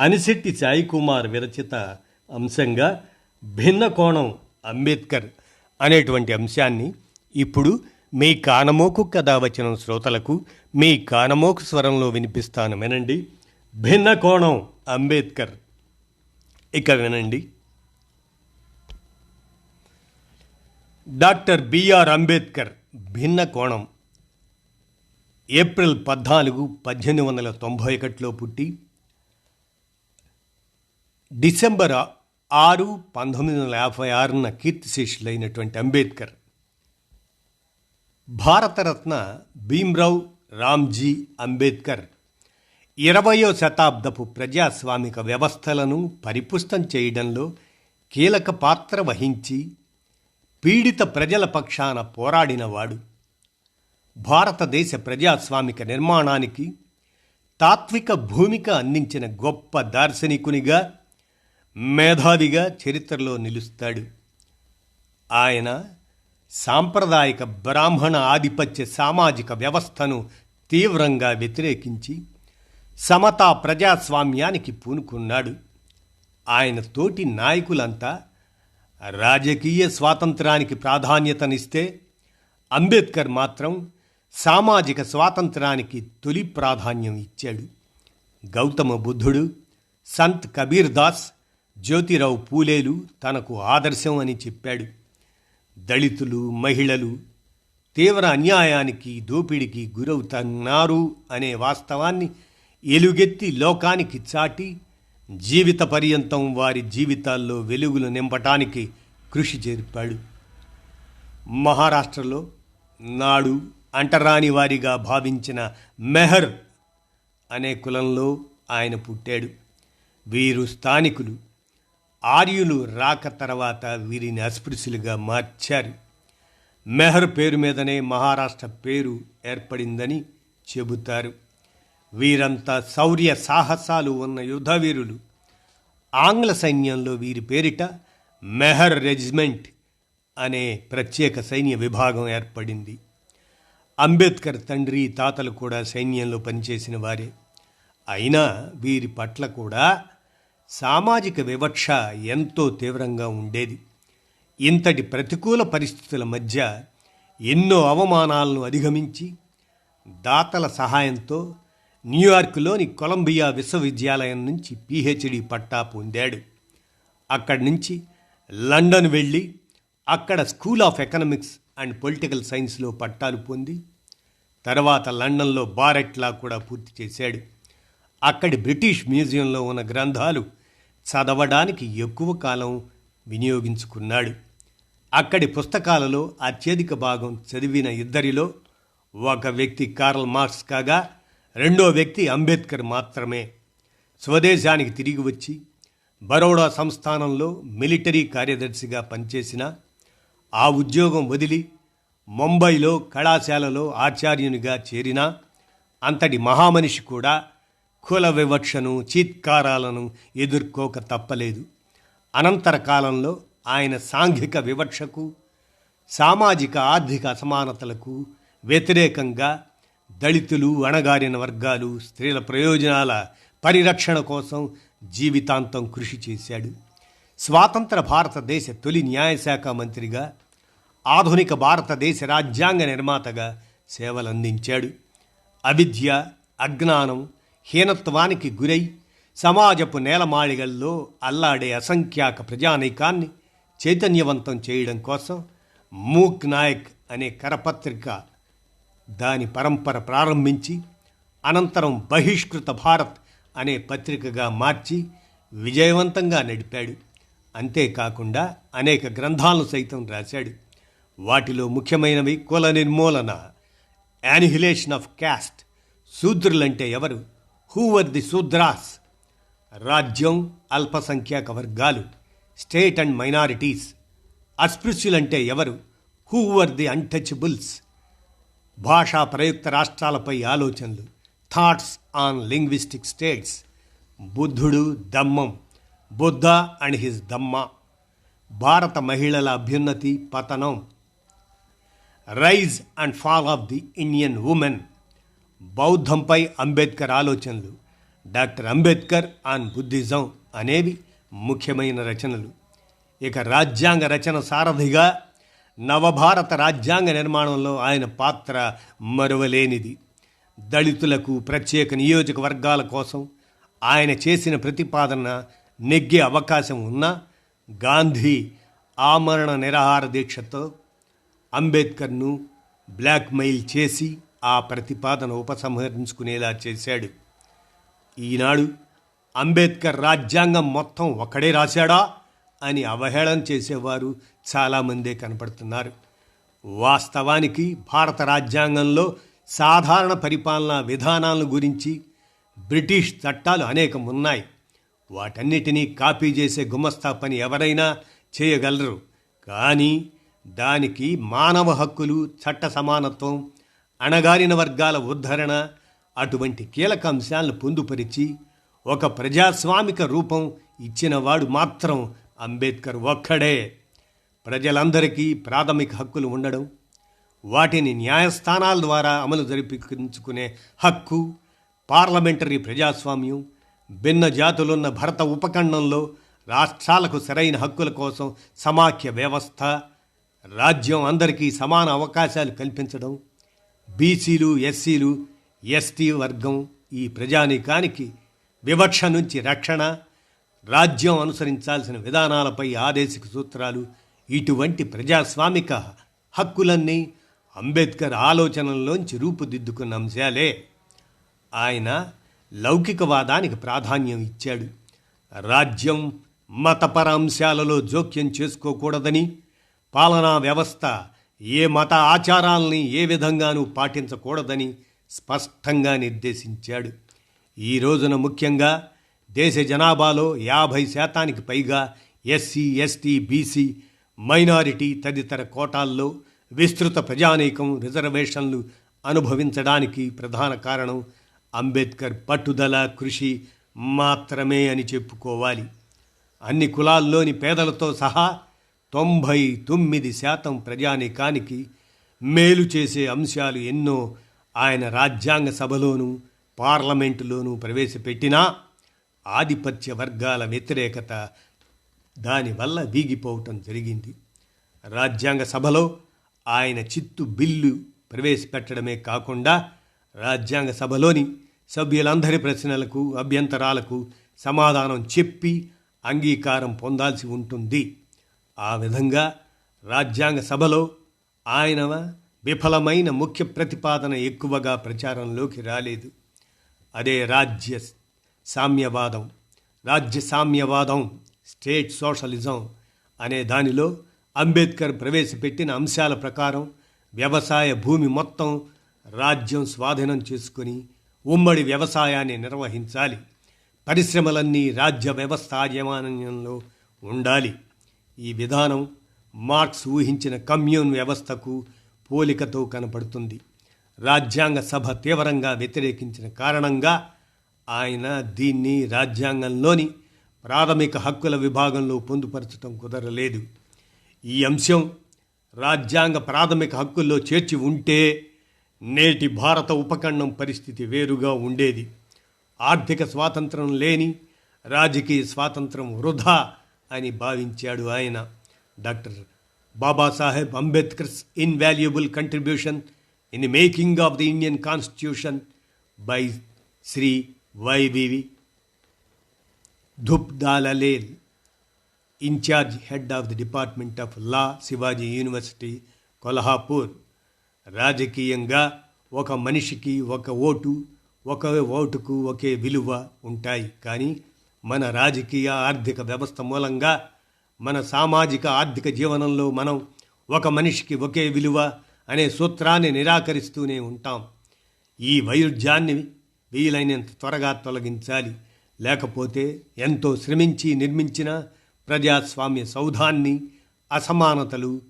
అనిశెట్టి సాయి కుమార్ విరచిత అంశంగా భిన్న కోణం అంబేద్కర్ అనేటువంటి అంశాన్ని ఇప్పుడు మీ కానమోకు కథ వచ్చిన శ్రోతలకు మీ కానమోకు స్వరంలో వినిపిస్తాను వినండి. భిన్న కోణం అంబేద్కర్. ఇక వినండి. డాక్టర్ బిఆర్ అంబేద్కర్ భిన్న కోణం. ఏప్రిల్ పద్నాలుగు పద్దెనిమిది వందల తొంభై ఒకటిలో పుట్టి డిసెంబర్ ఆరు పంతొమ్మిది వందల యాభై ఆరున కీర్తిశేషులైనటువంటి అంబేద్కర్ భారతరత్న భీమ్రావ్ రామ్జీ అంబేద్కర్ ఇరవయో శతాబ్దపు ప్రజాస్వామిక వ్యవస్థలను పరిపుష్టం చేయడంలో కీలక పాత్ర వహించి పీడిత ప్రజల పక్షాన పోరాడినవాడు. భారతదేశ ప్రజాస్వామిక నిర్మాణానికి తాత్విక భూమిక అందించిన గొప్ప దార్శనికునిగా మేధావిగా చరిత్రలో నిలుస్తాడు. ఆయన సాంప్రదాయక బ్రాహ్మణ ఆధిపత్య సామాజిక వ్యవస్థను తీవ్రంగా వ్యతిరేకించి సమతా ప్రజాస్వామ్యానికి పూనుకున్నాడు. ఆయన తోటి నాయకులంతా రాజకీయ స్వాతంత్రానికి ప్రాధాన్యతనిస్తే అంబేద్కర్ మాత్రం సామాజిక స్వాతంత్రానికి తొలి ప్రాధాన్యం ఇచ్చాడు. గౌతమ బుద్ధుడు సంత్ కబీర్ దాస్ జ్యోతిరావు పూలేలు తనకు ఆదర్శం అని చెప్పాడు. దళితులు మహిళలు తీవ్ర అన్యాయానికి దోపిడికి గురవుతున్నారు అనే వాస్తవాన్ని ఎలుగెత్తి లోకానికి చాటి జీవిత పర్యంతం వారి జీవితాల్లో వెలుగులు నింపటానికి కృషి జరిపాడు మహారాష్ట్రలో నాడు అంటరాని వారిగా భావించిన మెహర్ అనే కులంలో ఆయన పుట్టాడు. వీరు స్థానికులు. ఆర్యులు రాక తర్వాత వీరిని అస్పృశ్యులుగా మార్చారు. మెహర్ పేరు మీదనే మహారాష్ట్ర పేరు ఏర్పడిందని చెబుతారు. వీరంతా శౌర్య సాహసాలు ఉన్న యుద్ధవీరులు. ఆంగ్ల సైన్యంలో వీరి పేరిట మెహర్ రెజిమెంట్ అనే ప్రత్యేక సైన్య విభాగం ఏర్పడింది. అంబేద్కర్ తండ్రి తాతలు కూడా సైన్యంలో పనిచేసిన వారే. అయినా వీరి పట్ల కూడా సామాజిక వివక్ష ఎంతో తీవ్రంగా ఉండేది. ఇంతటి ప్రతికూల పరిస్థితుల మధ్య ఎన్నో అవమానాలను అధిగమించి దాతల సహాయంతో న్యూయార్క్లోని కొలంబియా విశ్వవిద్యాలయం నుంచి పిహెచ్డి పట్టా పొందాడు. అక్కడి నుంచి లండన్ వెళ్ళి అక్కడ school of economics and political సైన్స్లో పట్టాలు పొంది తర్వాత లండన్లో బారెట్లా కూడా పూర్తి చేశాడు. అక్కడి బ్రిటిష్ మ్యూజియంలో ఉన్న గ్రంథాలు చదవడానికి ఎక్కువ కాలం వినియోగించుకున్నాడు. అక్కడి పుస్తకాలలో అత్యధిక భాగం చదివిన ఇద్దరిలో ఒక వ్యక్తి కార్ల్ మార్క్స్ కాగా రెండో వ్యక్తి అంబేద్కర్ మాత్రమే. స్వదేశానికి తిరిగి వచ్చి బరోడా సంస్థానంలో మిలిటరీ కార్యదర్శిగా పనిచేసిన ఆ ఉద్యోగం వదిలి ముంబైలో కళాశాలలో ఆచార్యునిగా చేరిన అంతటి మహామనిషి కూడా కుల వివక్షను చీత్కారాలను ఎదుర్కోక తప్పలేదు. అనంతర కాలంలో ఆయన సాంఘిక వివక్షకు సామాజిక ఆర్థిక అసమానతలకు వ్యతిరేకంగా దళితులు అణగారిన వర్గాలు స్త్రీల ప్రయోజనాల పరిరక్షణ కోసం జీవితాంతం కృషి చేశాడు. స్వాతంత్ర భారతదేశ తొలి న్యాయశాఖ మంత్రిగా ఆధునిక భారతదేశ రాజ్యాంగ నిర్మాతగా సేవలందించాడు. అవిద్య అజ్ఞానం హీనత్వానికి గురై సమాజపు నేలమాళిగల్లో అల్లాడే అసంఖ్యాక ప్రజానైకాన్ని చైతన్యవంతం చేయడం కోసం మూక్ నాయక్ అనే కరపత్రిక దాని పరంపర ప్రారంభించి అనంతరం బహిష్కృత భారత్ అనే పత్రికగా మార్చి విజయవంతంగా నడిపాడు. అంతేకాకుండా అనేక గ్రంథాలను సైతం రాశాడు. వాటిలో ముఖ్యమైనవి కుల నిర్మూలన యానిహిలేషన్ ఆఫ్ క్యాస్ట్ శూద్రులంటే ఎవరు? Who were the Shudras. రాజ్యం అల్పసంఖ్యాక వర్గాలు స్టేట్ అండ్ మైనారిటీస్. అస్పృశ్యులంటే ఎవరు? Who were the untouchables. భాషా ప్రయుక్త రాష్ట్రాలపై ఆలోచనలు. Thoughts on linguistic states. బుద్ధుడు దమ్మం బుద్ధ అండ్ హిజ్ దమ్మ భారత మహిళల అభ్యున్నతి పతనం. Rise and fall of the Indian women. బౌద్ధంపై Ambedkar ఆలోచనలు. డాక్టర్ అంబేద్కర్ ఆన్ బుద్ధిజం అనేవి ముఖ్యమైన రచనలు. ఇక రాజ్యాంగ రచన సారథిగా నవభారత రాజ్యాంగ నిర్మాణంలో ఆయన పాత్ర మరువలేనిది. దళితులకు ప్రత్యేక నియోజకవర్గాల కోసం ఆయన చేసిన ప్రతిపాదన నెగ్గే అవకాశం ఉన్నా గాంధీ ఆమరణ నిరాహార దీక్షతో అంబేద్కర్ను బ్లాక్మెయిల్ చేసి ఆ ప్రతిపాదన ఉపసంహరించుకునేలా చేశాడు. ఈనాడు అంబేద్కర్ రాజ్యాంగం మొత్తం ఒక్కడే రాశాడా అని అవహేళన చేసేవారు చాలామందే కనపడుతున్నారు. వాస్తవానికి భారత రాజ్యాంగంలో సాధారణ పరిపాలనా విధానాల గురించి బ్రిటిష్ చట్టాలు అనేకం ఉన్నాయి వాటన్నిటినీ కాపీ చేసే గుమస్తా పని ఎవరైనా చేయగలరు. కానీ దానికి మానవ హక్కులు చట్ట సమానత్వం అణగారిన వర్గాల ఉద్ధరణ అటువంటి కీలక అంశాలను పొందుపరిచి ఒక ప్రజాస్వామిక రూపం ఇచ్చినవాడు మాత్రం అంబేద్కర్ ఒక్కడే. ప్రజలందరికీ ప్రాథమిక హక్కులు ఉండడం వాటిని న్యాయస్థానాల ద్వారా అమలు జరిపించుకునే హక్కు పార్లమెంటరీ ప్రజాస్వామ్యం భిన్న జాతులున్న భరత ఉపఖండంలో రాష్ట్రాలకు సరైన హక్కుల కోసం సమాఖ్య వ్యవస్థ రాజ్యం అందరికీ సమాన అవకాశాలు కల్పించడం బీసీలు ఎస్సీలు ఎస్టీ వర్గం ఈ ప్రజానీకానికి వివక్ష నుంచి రక్షణ రాజ్యం అనుసరించాల్సిన విధానాలపై ఆదేశిక సూత్రాలు ఇటువంటి ప్రజాస్వామిక హక్కులన్నీ అంబేద్కర్ ఆలోచనల్లోంచి రూపుదిద్దుకున్న అంశాలే. ఆయన లౌకికవాదానికి ప్రాధాన్యం ఇచ్చాడు. రాజ్యం మతపర అంశాలలో జోక్యం చేసుకోకూడదని పాలనా వ్యవస్థ ఏ మత ఆచారాల్ని ఏ విధంగానూ పాటించకూడదని స్పష్టంగా నిర్దేశించాడు. ఈ రోజున ముఖ్యంగా దేశ జనాభాలో యాభై శాతానికి పైగా ఎస్సీ ఎస్టీ బీసీ మైనారిటీ తదితర కోటాల్లో విస్తృత ప్రజానీకం రిజర్వేషన్లు అనుభవించడానికి ప్రధాన కారణం అంబేద్కర్ పట్టుదల కృషి మాత్రమే అని చెప్పుకోవాలి. అన్ని కులాల్లోని పేదలతో సహా తొంభై తొమ్మిది శాతం ప్రజానీకానికి మేలు చేసే అంశాలు ఎన్నో ఆయన రాజ్యాంగ సభలోనూ పార్లమెంటులోనూ ప్రవేశపెట్టినా ఆధిపత్య వర్గాల వ్యతిరేకత దానివల్ల వీగిపోవటం జరిగింది. రాజ్యాంగ సభలో ఆయన చిత్తు బిల్లు ప్రవేశపెట్టడమే కాకుండా రాజ్యాంగ సభలోని సభ్యులందరి ప్రశ్నలకు అభ్యంతరాలకు సమాధానం చెప్పి అంగీకారం పొందాల్సి ఉంటుంది. ఆ విధంగా రాజ్యాంగ సభలో ఆయన విఫలమైన ముఖ్య ప్రతిపాదన ఎక్కువగా ప్రచారంలోకి రాలేదు. అదే రాజ్య సామ్యవాదం రాజ్య సామ్యవాదం స్టేట్ సోషలిజం అనే దానిలో అంబేద్కర్ ప్రవేశపెట్టిన అంశాల ప్రకారం వ్యవసాయ భూమి మొత్తం రాజ్యం స్వాధీనం చేసుకుని ఉమ్మడి వ్యవసాయాన్ని నిర్వహించాలి. పరిశ్రమలన్నీ రాజ్య వ్యవస్థ యాజమాన్యంలో ఉండాలి. ఈ విధానం మార్క్స్ ఊహించిన కమ్యూన్ వ్యవస్థకు పోలికతో కనపడుతుంది. రాజ్యాంగ సభ తీవ్రంగా వ్యతిరేకించిన కారణంగా ఆయన దీన్ని రాజ్యాంగంలోని ప్రాథమిక హక్కుల విభాగంలో పొందుపరచడం కుదరలేదు. ఈ అంశం రాజ్యాంగ ప్రాథమిక హక్కుల్లో చేర్చి ఉంటే నేటి భారత ఉపఖండం పరిస్థితి వేరుగా ఉండేది. ఆర్థిక స్వాతంత్రం లేని రాజకీయ స్వాతంత్రం వృధా అని భావించాడు ఆయన. Doctor Babasaheb Ambedkar's invaluable contribution in making of the Indian constitution by Shri YVV ధుప్దాలలేల్ in charge head of the department of law Shivaji university Kolhapur. రాజకీయంగా ఒక మనిషికి ఒక ఓటు ఒక ఓటుకు ఒకే విలువ ఉంటాయి. కానీ మన రాజకీయ ఆర్థిక వ్యవస్థ మూలంగా మన సామాజిక ఆర్థిక జీవనంలో మనం ఒక మనిషికి ఒకే విలువ అనే సూత్రాన్ని నిరాకరిస్తూనే ఉంటాం. ఈ వైరుధ్యాన్ని వీలైనంత త్వరగా తొలగించాలి. లేకపోతే ఎంతో శ్రమించి నిర్మించిన ప్రజాస్వామ్య సౌధాన్ని అసమానతలు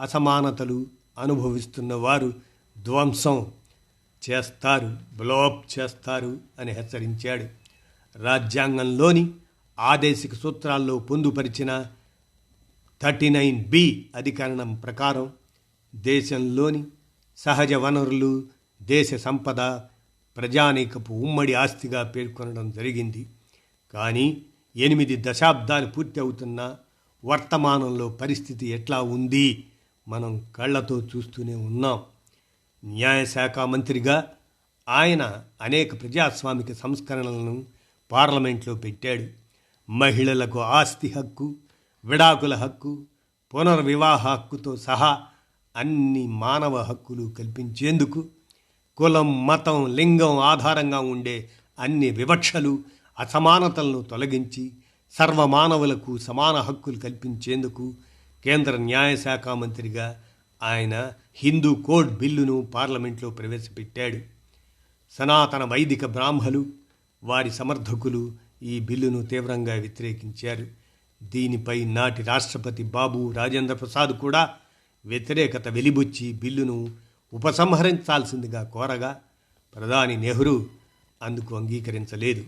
అసమానతలు అనుభవిస్తున్న వారు ధ్వంసం చేస్తారు బ్లోప్ చేస్తారు అని హెచ్చరించాడు. రాజ్యాంగంలోని ఆదేశిక సూత్రాల్లో పొందుపరిచిన థర్టీ నైన్ బి అధికరణం ప్రకారం దేశంలోని సహజ వనరులు దేశ సంపద ప్రజానీకపు ఉమ్మడి ఆస్తిగా పేర్కొనడం జరిగింది. కానీ ఎనిమిది దశాబ్దాలు పూర్తి అవుతున్న వర్తమానంలో పరిస్థితి ఎట్లా ఉంది మనం కళ్ళతో చూస్తూనే ఉన్నాం. న్యాయశాఖ మంత్రిగా ఆయన అనేక ప్రజాస్వామిక సంస్కరణలను పార్లమెంట్లో పెట్టాడు. మహిళలకు ఆస్తి హక్కు విడాకుల హక్కు పునర్వివాహ హక్కుతో సహా అన్ని మానవ హక్కులు కల్పించేందుకు కులం మతం లింగం ఆధారంగా ఉండే అన్ని వివక్షలు అసమానతలను తొలగించి సర్వమానవులకు సమాన హక్కులు కల్పించేందుకు కేంద్ర న్యాయశాఖ మంత్రిగా ఆయన హిందూ కోడ్ బిల్లును పార్లమెంట్లో ప్రవేశపెట్టాడు. సనాతన వైదిక బ్రాహ్మలు వారి సమర్థకులు ఈ బిల్లును తీవ్రంగా వ్యతిరేకించారు. దీనిపై నాటి రాష్ట్రపతి బాబు రాజేంద్ర ప్రసాద్ కూడా వ్యతిరేకత వెలిబుచ్చి బిల్లును ఉపసంహరించాల్సిందిగా కోరగా ప్రధాని నెహ్రూ అందుకు అంగీకరించలేదు.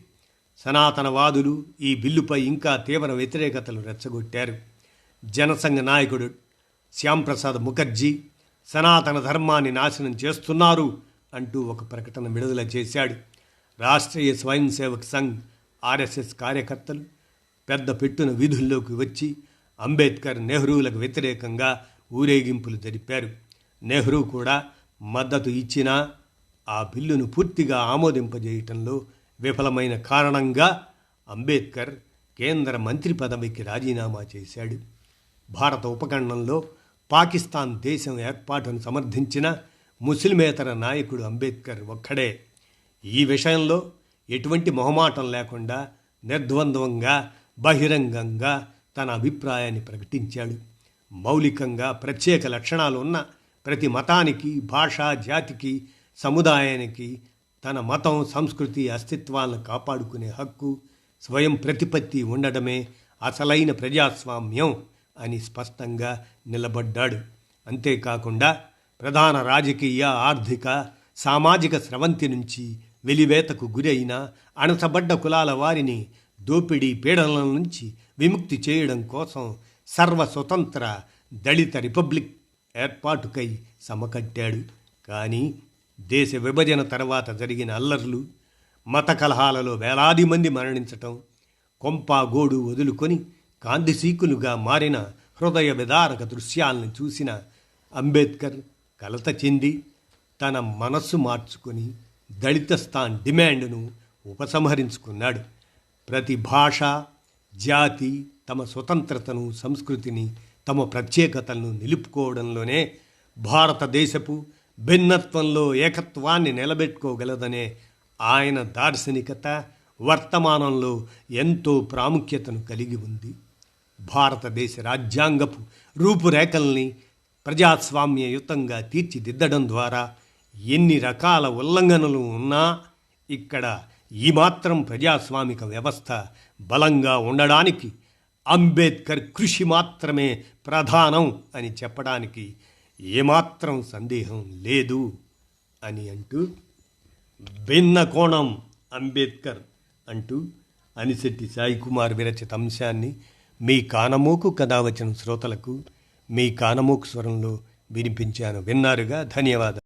సనాతనవాదులు ఈ బిల్లుపై ఇంకా తీవ్ర వ్యతిరేకతలు రెచ్చగొట్టారు. జనసంఘ నాయకుడు శ్యాంప్రసాద్ ముఖర్జీ సనాతన ధర్మాన్ని నాశనం చేస్తున్నారు అంటూ ఒక ప్రకటన విడుదల చేశాడు. రాష్ట్రీయ స్వయం సేవక్ సంఘ్ ఆర్ఎస్ఎస్ కార్యకర్తలు పెద్ద పెట్టున వీధుల్లోకి వచ్చి అంబేద్కర్ నెహ్రూలకు వ్యతిరేకంగా ఊరేగింపులు జరిపారు. నెహ్రూ కూడా మద్దతు ఇచ్చినా ఆ బిల్లును పూర్తిగా ఆమోదింపజేయటంలో విఫలమైన కారణంగా అంబేద్కర్ కేంద్ర మంత్రి పదవికి రాజీనామా చేశాడు. భారత ఉపఖండంలో పాకిస్తాన్ దేశం ఏర్పాటును సమర్థించిన ముస్లిమేతర నాయకుడు అంబేద్కర్ ఒక్కడే. ఈ విషయంలో ఎటువంటి మొహమాటం లేకుండా నిర్ద్వంద్వంగా బహిరంగంగా తన అభిప్రాయాన్ని ప్రకటించాడు. మౌలికంగా ప్రత్యేక లక్షణాలు ఉన్న ప్రతి మతానికి భాష జాతికి సముదాయానికి తన మతం సంస్కృతి అస్తిత్వాలను కాపాడుకునే హక్కు స్వయం ప్రతిపత్తి ఉండడమే అసలైన ప్రజాస్వామ్యం అని స్పష్టంగా నిలబడ్డాడు. అంతేకాకుండా ప్రధాన రాజకీయ ఆర్థిక సామాజిక స్రవంతి నుంచి వెలివేతకు గురైన అణచబడ్డ కులాల వారిని దోపిడీ పీడనల నుంచి విముక్తి చేయడం కోసం సర్వ స్వతంత్ర దళిత రిపబ్లిక్ ఏర్పాటుకై సమకట్టాడు. కానీ దేశ విభజన తర్వాత జరిగిన అల్లర్లు మత కలహాలలో వేలాది మంది మరణించటం కొంప గోడు వదులుకొని కాంతిసీకులుగా మారిన హృదయ విదారక దృశ్యాలను చూసిన అంబేద్కర్ కలత చెంది తన మనస్సు మార్చుకొని దళిత స్థాన్ డిమాండ్ను ఉపసంహరించుకున్నాడు. ప్రతి భాష జాతి తమ స్వతంత్రతను సంస్కృతిని తమ ప్రత్యేకతలను నిలుపుకోవడంలోనే భారతదేశపు భిన్నత్వంలో ఏకత్వాన్ని నిలబెట్టుకోగలదనే ఆయన దార్శనికత వర్తమానంలో ఎంతో ప్రాముఖ్యతను కలిగి ఉంది. భారతదేశ రాజ్యాంగపు రూపురేఖల్ని ప్రజాస్వామ్యయుతంగా తీర్చిదిద్దడం ద్వారా ఎన్ని రకాల ఉల్లంఘనలు ఉన్నా ఇక్కడ ఈ మాత్రం ప్రజాస్వామిక వ్యవస్థ బలంగా ఉండడానికి అంబేద్కర్ కృషి మాత్రమే ప్రధానం అని చెప్పడానికి ఏమాత్రం సందేహం లేదు అని అంటూ భిన్న కోణం అంబేద్కర్ అంటూ అనిశెట్టి సాయి కుమార్ విరచిత అంశాన్ని మీ కానమోకు కథ వచ్చిన శ్రోతలకు మీ కానమోకు స్వరంలో వినిపించాను. విన్నారుగా? ధన్యవాదాలు.